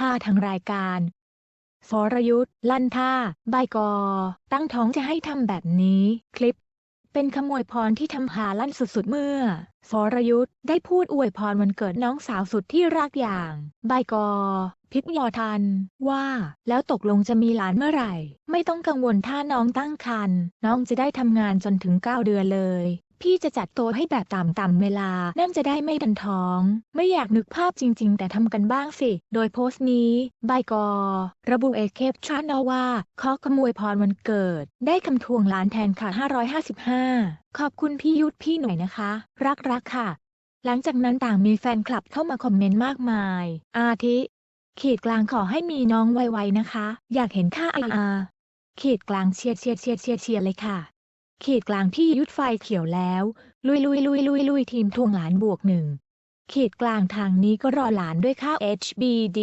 ฮาทางรายการสรยุทธ์ลั่นท่า ใบกอ ตั้งท้องจะให้ทำแบบนี้ คลิป เป็นขโมยพรที่ทำหาลั่นสุดๆเมื่อสรยุทธ์ได้พูดอวยพรวันเกิดน้องสาวสุดที่รักอย่าง ใบกอ พิกยอทัน ว่า แล้วตกลงจะมีหลานเมื่อไหร่ ไม่ต้องกังวลถ้าน้องตั้งครรภ์น้องจะได้ทำงานจนถึง 9 เดือนเลย พี่จะจัดโตให้แบบตามๆเวลา นั่นจะได้ไม่ดันท้อง ไม่อยากนึกภาพจริง ๆ แต่ทำกันบ้างสิ โดยโพสต์นี้บายกอ ระบุเอเคปชั่นอว่าขอขโมยพรวันเกิด ได้คำทวงล้านแทนค่ะ 555 ขอบคุณพี่ยุทธพี่หน่อยนะคะ รักรักๆค่ะ หลังจากนั้นต่างมีแฟนคลับเข้ามาคอมเมนต์มากมาย อาทิ ขีดกลางขอให้มีน้องไวๆนะคะ อยากเห็นค่าอาขีดกลางเชียร์เชียร์เชียร์เชียร์เลยค่ะ ขีดกลางที่ยุดไฟเขียวแล้ว ลุยลุยลุยลุยลุยทีมทวงหลานบวกหนึ่งขีดกลางทางนี้ก็รอหลานด้วยค่า HBD